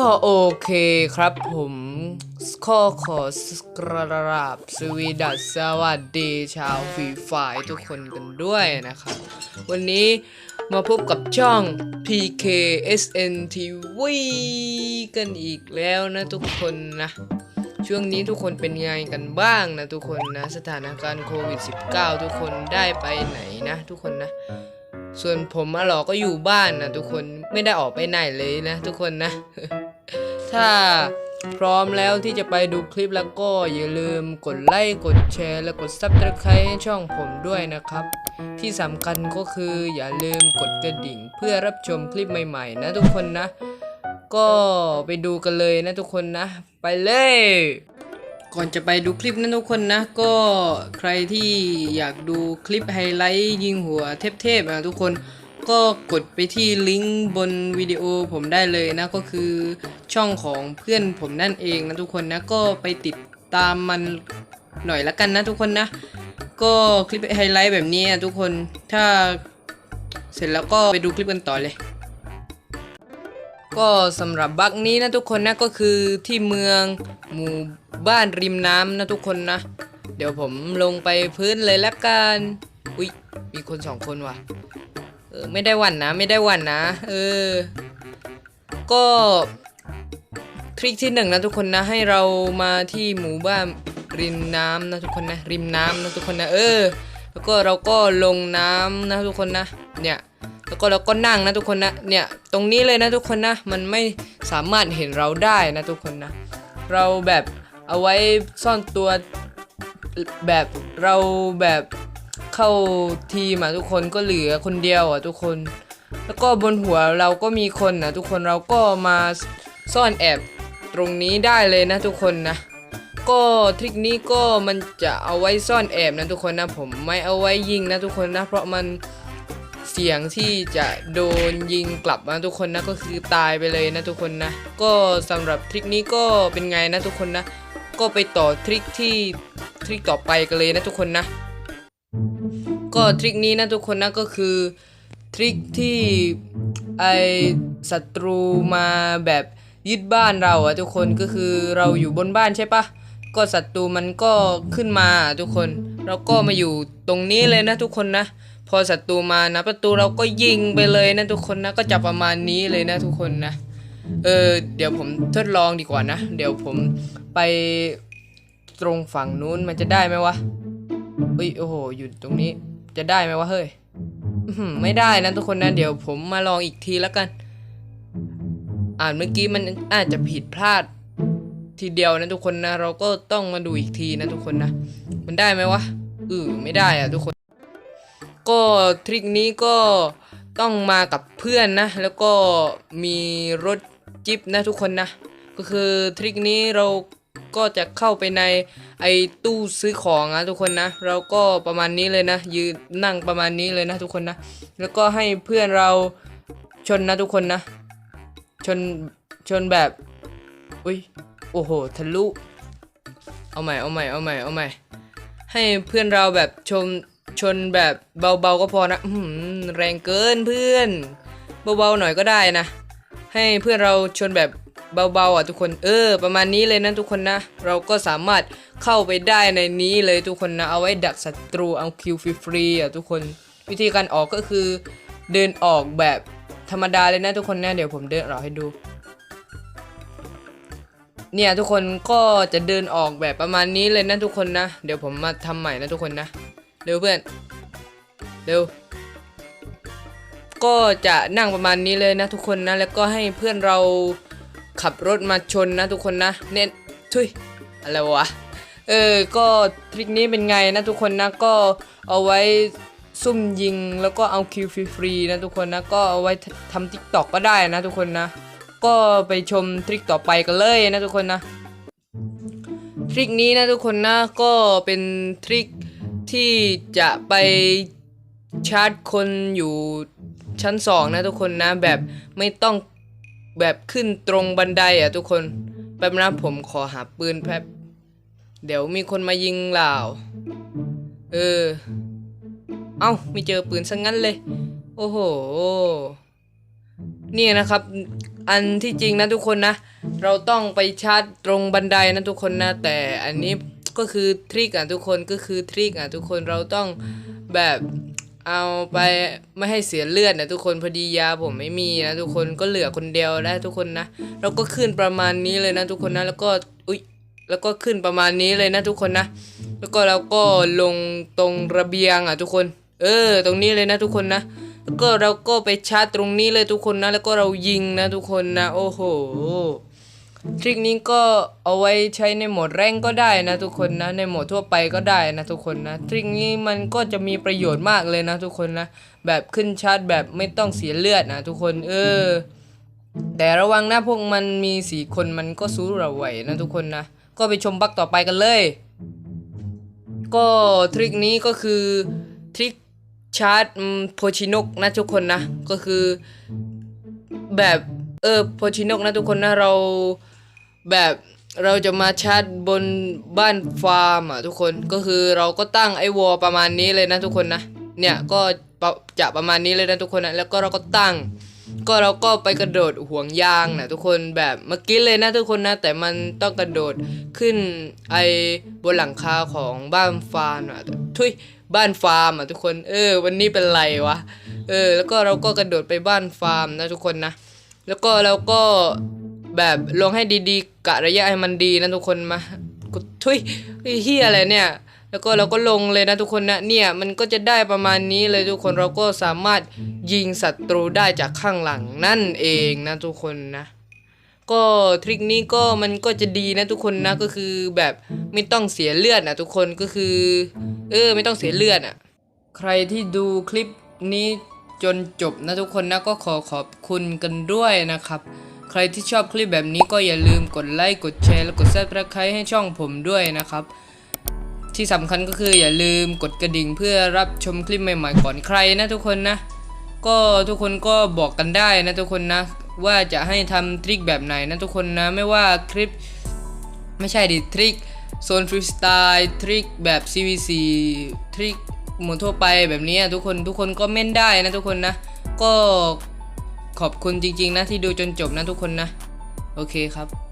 ก็โอเคครับผมข้อขอกราบสวีดัสสวัสดีชาวฟรีไฟร์ทุกคนกันด้วยนะครับ วันนี้มาพบกับช่อง PKSN TV กันอีกแล้วนะทุกคนนะ ช่วงนี้ทุกคนเป็นไงกันบ้างนะทุกคนนะ สถานการณ์โควิด -19 ทุกคนได้ไปไหนนะ ทุกคนนะส่วนผมอะหรอก็อยู่บ้านนะทุกคนไม่ได้ออกไปไหนเลยนะทุกคนนะ ถ้าพร้อมแล้วที่จะไปดูคลิปแล้วก็อย่าลืมกดไลค์กดแชร์และกดซับสไครต์ให้ช่องผมด้วยนะครับ ที่สำคัญก็คืออย่าลืมกดกระดิ่งเพื่อรับชมคลิปใหม่ๆ นะทุกคนนะ ก็ไปดูกันเลยนะทุกคนนะ ไปเลย ก่อนจะไปดูคลิปนั้นทุกคนนะ ก็ใครที่อยากดูคลิปไฮไลท์ยิงหัวเทพๆนะทุกคน ก็กดไปที่ลิงก์บนวิดีโอผมได้เลยนะก็คือช่องของเพื่อนผมนั่นเองนะทุกคนนะก็ไปติดตามมันหน่อยละกันนะทุกคนนะ ก็คลิปไฮไลท์แบบนี้นะทุกคนถ้าเสร็จแล้วก็ไปดูคลิปกันต่อเลย ก็สำหรับบักนี้นะทุกคนนะก็คือที่เมืองหมู่บ้านริมน้ำนะทุกคนนะ เดี๋ยวผมลงไปพื้นเลยละกัน อุ้ยมีคนสองคนว่ะ เออไม่ได้วันนะ ไม่ได้วันนะ เออ ก็ทริคที่หนึ่งนะทุกคนนะ ให้เรามาที่หมู่บ้านริมน้ำนะทุกคนนะ ริมน้ำนะทุกคนนะ เออ แล้วก็เราก็ลงน้ำนะทุกคนนะ เนี่ย แล้วก็เราก็นั่งนะทุกคนนะ เนี่ย ตรงนี้เลยนะทุกคนนะ มันไม่สามารถเห็นเราได้นะทุกคนนะ เราแบบเอาไว้ซ่อนตัวแบบเราแบบ เข้าทีมอะทุกคนก็เหลือคนเดียวอะทุกคน แล้วก็บนหัวเราก็มีคนนะทุกคนเราก็มาซ่อนแอบตรงนี้ได้เลยนะทุกคนนะ ก็ทริคนี้ก็มันจะเอาไว้ซ่อนแอบนะทุกคนนะ ผมไม่เอาไว้ยิงนะทุกคนนะ เพราะมันเสียงที่จะโดนยิงกลับนะทุกคนนะก็คือตายไปเลยนะทุกคนนะ ก็สำหรับทริคนี้ก็เป็นไงนะทุกคนนะ ก็ไปต่อทริคที่ทริคต่อไปกันเลยนะทุกคนนะ ก็ทริคนี้นะทุกคนนะก็คือทริคที่ไอศัตรูมาแบบยึดบ้านเราอะทุกคนก็คือเราอยู่บนบ้านใช่ปะก็ศัตรูมันก็ขึ้นมาทุกคน เราก็มาอยู่ตรงนี้เลยนะทุกคนนะ พอศัตรูมานะ ประตูเราก็ยิงไปเลยนะทุกคนนะก็จะประมาณนี้เลยนะทุกคนนะเออเดี๋ยวผมทดลองดีกว่านะ เดี๋ยวผมไปตรงฝั่งนู้นมันจะได้ไหมวะเฮ้ยโอ้โหอยู่ตรงนี้ จะได้ไหมวะเฮ้ยไม่ได้นะทุกคนนะ เดี๋ยวผมมาลองอีกทีแล้วกัน อ่านเมื่อกี้มันอาจจะผิดพลาด ทีเดียวนะทุกคนนะ เราก็ต้องมาดูอีกทีนะทุกคนนะ มันได้ไหมวะเออไม่ได้อะทุกคน ก็ทริคนี้ก็ต้องมากับเพื่อนนะ แล้วก็มีรถจิ๊บนะทุกคนนะ ก็คือทริคนี้เรา ก็จะเข้าไปในไอ้ตู้ซื้อของนะทุกคนนะ เราก็ประมาณนี้เลยนะ ยืนนั่งประมาณนี้เลยนะทุกคนนะ แล้วก็ให้เพื่อนเราชนนะทุกคนนะ ชนชนแบบอุ้ยโอ้โหทะลุเอาใหม่เอาใหม่เอาใหม่เอาใหม่ให้เพื่อนเราแบบชมชนแบบเบาๆก็พอนะอืแรงเกินเพื่อน เบาๆหน่อยก็ได้นะ ให้เพื่อนเราชนแบบ เบาๆอะทุกคนเออ ประมาณนี้เลยนะทุกคนนะ เราก็สามารถเข้าไปได้ในนี้เลยทุกคนนะ เอาไว้ดักศัตรูเอาคิวฟรีๆอะทุกคน วิธีการออกก็คือ เดินออกแบบธรรมดาเลยนะทุกคนนะเดี๋ยวผมเดินออกให้ดู เนี่ยทุกคนก็จะเดินออกแบบประมาณนี้เลยนะทุกคนนะ เดี๋ยวผมมาทำใหม่นะทุกคนนะเร็วเพื่อนเร็วก็จะนั่งประมาณนี้เลยนะทุกคนนะ แล้วก็ให้เพื่อนเรา ขับรถมาชนนะทุกคนนะเน้นทุยอะไรวะเออก็ทริคนี้เป็นไงนะทุกคนนะก็เอาไว้ซุ่มยิงแล้วก็เอาคิวฟรีๆนะทุกคนนะก็เอาไว้ทำทิกตอกก็ได้นะทุกคนนะ ก็ไปชมทริคต่อไปกันเลยนะทุกคนนะทริคนี้นะทุกคนนะก็เป็นทริคที่จะไปชาร์จคนอยู่ชั้นสองนะทุกคนนะแบบไม่ต้อง แบบขึ้นตรงบันไดอะทุกคนแป๊บนะผมขอหาปืนแป๊บ เดี๋ยวมีคนมายิงเหล่าเออ เอ้าไม่เจอปืนซะงั้นเลย โอ้โห นี่นะครับ อันที่จริงนะทุกคนนะ เราต้องไปชาร์จตรงบันไดนะทุกคนนะ แต่อันนี้ก็คือทริคอะทุกคนก็คือทริคอะทุกคนเราต้องแบบ เอาไปไม่ให้เสียเลือดนะทุกคนพอดียาผมไม่มีนะทุกคนก็เหลือคนเดียวแล้ทุกคนนะเราก็ขึ้นประมาณนี้เลยนะทุกคนนะแล้วก็อุ๊ยแล้วก็ขึ้นประมาณนี้เลยนะทุกคนนะ แล้วก็เราก็ลงตรงระเบียงอะทุกคน เออ ตรงนี้เลยนะทุกคนนะแล้วก็เราก็ไปชาร์จตรงนี้เลยทุกคนนะ แล้วก็เรายิงนะทุกคนนะ โอ้โห ทริคนี้ก็เอาไว้ใช้ในโหมดแรงก็ได้นะทุกคนนะ ในโหมดทั่วไปก็ได้นะทุกคนนะ ทริคนี้มันก็จะมีประโยชน์มากเลยนะทุกคนนะ แบบขึ้นชาร์จแบบไม่ต้องเสียเลือดนะทุกคน เออ แต่ระวังนะพวกมันมีสีคนมันก็สู้เราไหวนะทุกคนนะ ก็ไปชมบักต่อไปกันเลย ก็ทริคนี้ก็คือทริคชาร์จโพชินกนะทุกคนนะ ก็คือแบบเออโพชินกนะทุกคนนะเรา แบบเราจะมาชาร์จบนบ้านฟาร์มอะทุกคนก็คือเราก็ตั้งไอ้วอลประมาณนี้เลยนะทุกคนนะเนี่ยก็จะประมาณนี้เลยนะทุกคนนะแล้วก็เราก็ตั้ง ก็เราก็ไปกระโดดห่วงยางนะทุกคนแบบเมื่อกี้เลยนะทุกคนนะ แต่มันต้องกระโดดขึ้นไอบนหลังคาของบ้านฟาร์มอะทุยบ้านฟาร์มอะทุกคนเออ วันนี้เป็นไรวะเออ แล้วก็เราก็กระโดดไปบ้านฟาร์มนะทุกคนนะ แล้วก็เราก็ แบบลงให้ดีๆกะระยะให้มันดีนะทุกคนมากูทุยเฮียอะไรเนี่ย แล้วก็เราก็ลงเลยนะทุกคนนะเนี่ยมันก็จะได้ประมาณนี้เลยทุกคนเราก็สามารถยิงศัตรูได้จากข้างหลังนั่นเองนะทุกคนนะก็ทริคนี้ก็มันก็จะดีนะทุกคนนะก็คือแบบไม่ต้องเสียเลือดนะทุกคนก็คือ เออไม่ต้องเสียเลือดอะ ใครที่ดูคลิปนี้จนจบนะทุกคนนะก็ขอขอบคุณกันด้วยนะครับ ใครที่ชอบคลิปแบบนี้ก็อย่าลืมกดไลค์กดแชร์และกด subscribe ให้ช่องผมด้วยนะครับ ที่สำคัญก็คืออย่าลืมกดกระดิ่งเพื่อรับชมคลิปใหม่ๆก่อนใครนะทุกคนนะ ก็ทุกคนก็บอกกันได้นะทุกคนนะ ว่าจะให้ทำทริคแบบไหนนะทุกคนนะไม่ว่าคลิปไม่ใช่ดิทริคโซนฟรีสไตล์ทริคแบบ CVC ทริคหมุนทั่วไปแบบนี้ทุกคนทุกคนก็เม่นได้นะทุกคนนะ ก็ ขอบคุณจริงๆนะที่ดูจนจบนะทุกคนนะ โอเคครับ